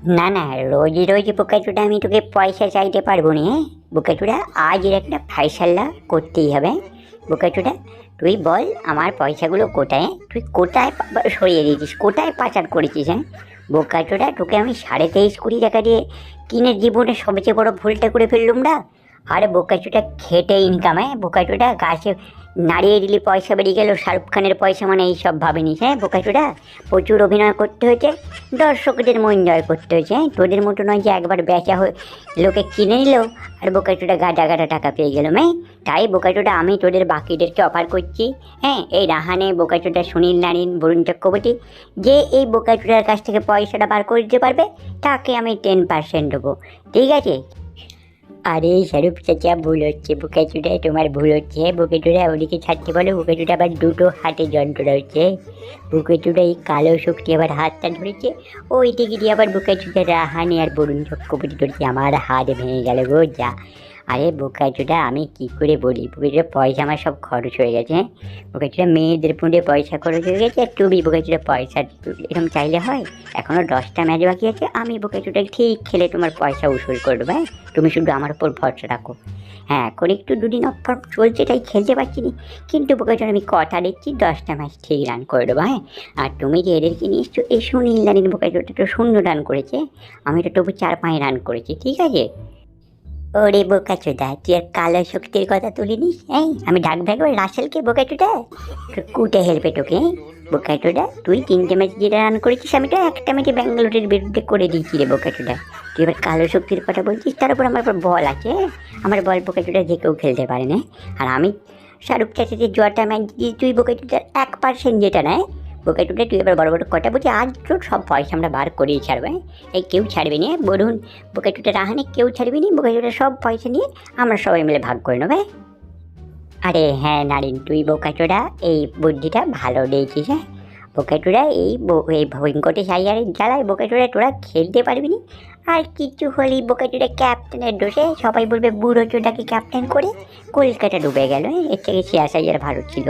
না না রোজ রোজ বোকাচুটা আমি তোকে পয়সা চাইতে পারব না হ্যাঁ? বোকাচুটা আজ একটা ফাইসাল্লা করতেই হবে। বোকাচুটা তুই বল আমার পয়সাগুলো কোথায় তুই কোথায় সরিয়ে দিয়েছিস, কোথায় পাচার করেছিস হ্যাঁ? বোকাচুটা তোকে আমি সাড়ে তেইশ কুড়ি টাকা দিয়ে কিনে জীবনে সবচেয়ে বড় ভুলটা করে ফেললুম না? আরে বোকাচুটা খেটে ইনকাম হ্যাঁ? বোকাচুটা গাছে নাড়িয়ে দিলি পয়সা বেরিয়ে গেল, শাহরুখ খানের পয়সা মানে এইসব ভাবেনিস হ্যাঁ? বোকাচুটা প্রচুর অভিনয় করতে হয়েছে, দর্শকদের মন জয় করতে হয়েছে হ্যাঁ? তোদের মতো নয় যে একবার বেচা হয়ে লোকে কিনে নিল আর বোকাচুটা গাটা গাটা টাকা পেয়ে গেল মেয়ে তাই বোকাচুটা আমি তোদের বাকিদেরকে অফার করছি হ্যাঁ? এই রাহানে বোকাচুটা সুনীল নারীন, বরুণ চক্রবর্তী, যে এই বোকাচুটার কাছ থেকে পয়সাটা বার করে দিতে পারবে, তাকে আমি টেন পার্সেন্ট দেবো, ঠিক আছে? আরে, শাহরুখ চাচা, ভুল হচ্ছে। বুকে বুকেচুটায় তোমার ভুল হচ্ছে। বুকে বুকেচুটা ওদিকে ছাড়তে বলো, বুকে বুকেচুটা আবার দুটো হাতে যন্ত্রণা হচ্ছে। বুকেচুটা এই কালো শক্তি আবার হাতটা ধরেছে। ও এটি দিয়ে আবার বুকে বুকেচুটা রাহানি আর বরুণ চক্রবর্তী ধরছে। আমার হাত ভেঙে গেল গো, যা। আরে বুকাচুটা আমি কি করে বলি? বুকেচুটা পয়সা আমার সব খরচ হয়ে গেছে হ্যাঁ? বুকেচুটা মেয়েদের পুঁড়ে পয়সা খরচ হয়ে গেছে, আর তুমি বুকেচুটা পয়সা এরকম চাইলে হয়? এখনও দশটা ম্যাচ বাকি আছে, আমি বুকেচুটা ঠিক খেলে তোমার পয়সা উসুল করে দেবো হ্যাঁ? তুমি শুধু আমার উপর ভরসা রাখো। হ্যাঁ এখন একটু দুদিন অফার চলছে, তাই খেলতে পারছি না। কিন্তু বোকাচুর আমি কথা দিচ্ছি দশটা ম্যাচ ঠিক রান করে দেবো হ্যাঁ? আর তুমি যে এদেরকে নিয়ে এসছো এই সুনীল রানির বোকাচুরটা তো শূন্য রান করেছে, আমি তো তবু চার পাঁচ রান করেছি, ঠিক আছে? ওরে বোকাচোদা তুই আর কালো শক্তির কথা তুলিনিস হ্যাঁ আমি ডাক ভাগবো রাসেলকে বোকাচোদা কুটে হেলবে তোকে বোকাচোদা তুই তিনটে ম্যাচ যেটা রান করেছিস, আমি তো একটা ম্যাচে ব্যাঙ্গালোরের বিরুদ্ধে করে দিয়েছি রে বোকাচোদা তুই এবার কালো শক্তির কথা বলছিস, তার উপর আমার বল আছে আমার বল বোকাচোদা যে কেউ খেলতে পারে না আর আমি শাহরুখ চাচাতে জটা ম্যাচ দিয়ে তুই বোকাচোদার এক পার্সেন্ট যেটা নেয় বোকাচোদা তুই এবার বড় বড় কথা বলছি আজ তো সব পয়সা আমরা বার করেই ছাড়বে এই কেউ ছাড়বে না, বলুন টুটে রাহানে কেউ ছাড়বে নি বোকাচুটা সব পয়সা নিয়ে আমরা সবাই মিলে ভাগ করে নেবে আরে হ্যাঁ নারিন, তুই বোকাচোরা এই বুদ্ধিটা ভালো দিয়েছিস হ্যাঁ? বোকাচোরা এই এই ভয়ঙ্কটে সাইয়ারের জ্বালায় বোকাচোরা তোরা খেলতে পারবি নি আর কিছু হলেই বোকাচোরা ক্যাপ্টেনের দোষে সবাই বলবে বুড়ো চোটাকে ক্যাপ্টেন করে কলকাতা ডুবে গেল এর থেকে শেয়ার সাইয়ার ভালো ছিল।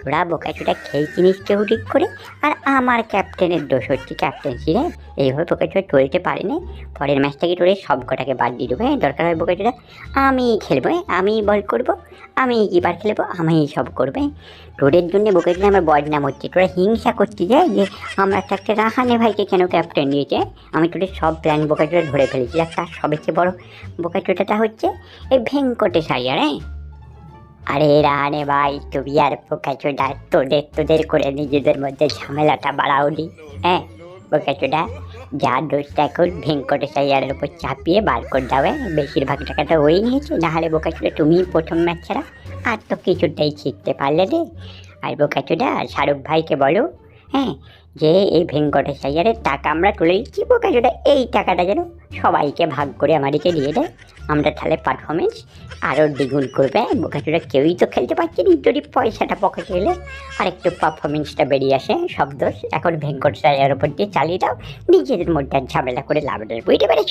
তোরা বোকাচোটা খেলছি নিশ্চয় ঠিক করে? আর আমার ক্যাপ্টেনের দোষ হচ্ছে ক্যাপ্টেন্সি রে এইভাবে বোকাচোরা চলতে পারে না। পরের ম্যাচটাকে তোরে সব কটাকে বাদ দিয়ে দেবো হ্যাঁ? দরকার হয় বোকাচোরা আমি খেলব হ্যাঁ? আমি বল করব, আমি কিপার খেলব, আমি সব করবে তোদের জন্য বোকাচোরা আমার বদনাম হচ্ছে। তোরা হিংসা করছিস যে যে আমরা একটা রাহানে ভাইকে কেন ক্যাপ্টেন দিয়েছে আমি তোদের সব প্ল্যান বোকাচোরা ধরে ফেলেছি। আর তার সবচেয়ে বড় বোকাচোটাটা হচ্ছে এই ভেঙ্কটেশ আইয়ার হ্যাঁ আরে রাহানে ভাই, তুমি আর বোকাচোদা তোদের তোদের করে নিজেদের মধ্যে ঝামেলাটা বাড়াওনি হ্যাঁ? বোকাচোদা যা দোষটা এখন ভেঙ্কটেশ আইয়ারের উপর চাপিয়ে বার করে দেবে বেশিরভাগ টাকাটা ওই নিয়েছে নাহলে বোকাচোদা তুমিই প্রথম ম্যাচ ছাড়া আর তো কিছুটাই শিখতে পারলে রে আর বোকাচোদা শাহরুখ ভাইকে বলো হ্যাঁ? যে এই ভেঙ্কটেশ আইয়ারের টাকা আমরা তুলে দিচ্ছি বোকাচোদা এই টাকাটা যেন সবাইকে ভাগ করে আমাদেরকে দিয়ে দেয়। আমরা তাহলে পারফরমেন্স আরও দ্বিগুণ করবে। বোকাচোদা কেউই তো খেলতে পারছে না। যদি পয়সাটা পকেটে এলে আর একটু পারফরমেন্সটা বেরিয়ে আসে সব দোষ। এখন ভেঙ্কটেশ আইয়ার উপর দিয়ে চালিয়ে দাও নিজেদের মধ্যে আর ঝামেলা করে লাভ নেই। বুঝতে পেরেছ?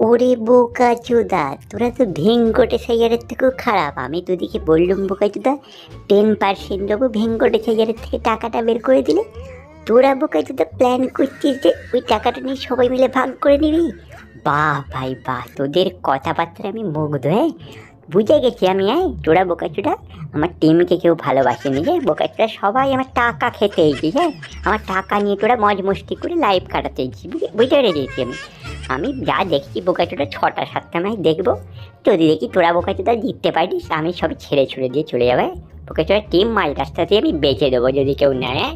ওরে বোকা চুদা, তোরা তো ভেঙ্কটেশ আইয়ারের থেকেও খারাপ। আমি তোদিকে বললুম, বোকা চুদা টেন পার্সেন্ট দেবো ভেঙ্কটেশ আইয়ারের থেকে টাকাটা বের করে দিলে। তোরা বোকা চুদা প্ল্যান করছিস যে ওই টাকাটা নিয়ে সবাই মিলে ভাগ করে নিবি? বাহ ভাই বাহ, তোদের কথাবার্তায় আমি মুগ্ধ হ্যাঁ? বুঝে গেছি আমি হ্যাঁ? তোরা বোকাচুটা আমার টিমকে কেউ ভালোবাসেনি যে বোকাচুটা সবাই আমার টাকা খেতে এসেছিস হ্যাঁ? আমার টাকা নিয়ে তোরা মজ মস্তি করে লাইফ কাটাতে এসেছিস বুঝে- বুঝতে পেরেছি আমি? আমি যা দেখছি বোকাচুটা ছটা সাতটা ম্যাচ দেখব। যদি দেখি তোরা বোকাচুটা জিততে পারিস, আমি সবই ছেড়ে ছুড়ে দিয়ে চলে যাবে বোকাচুটা টিম মাঝ রাস্তা দিয়ে আমি বেঁচে দেবো যদি কেউ নেয় হ্যাঁ?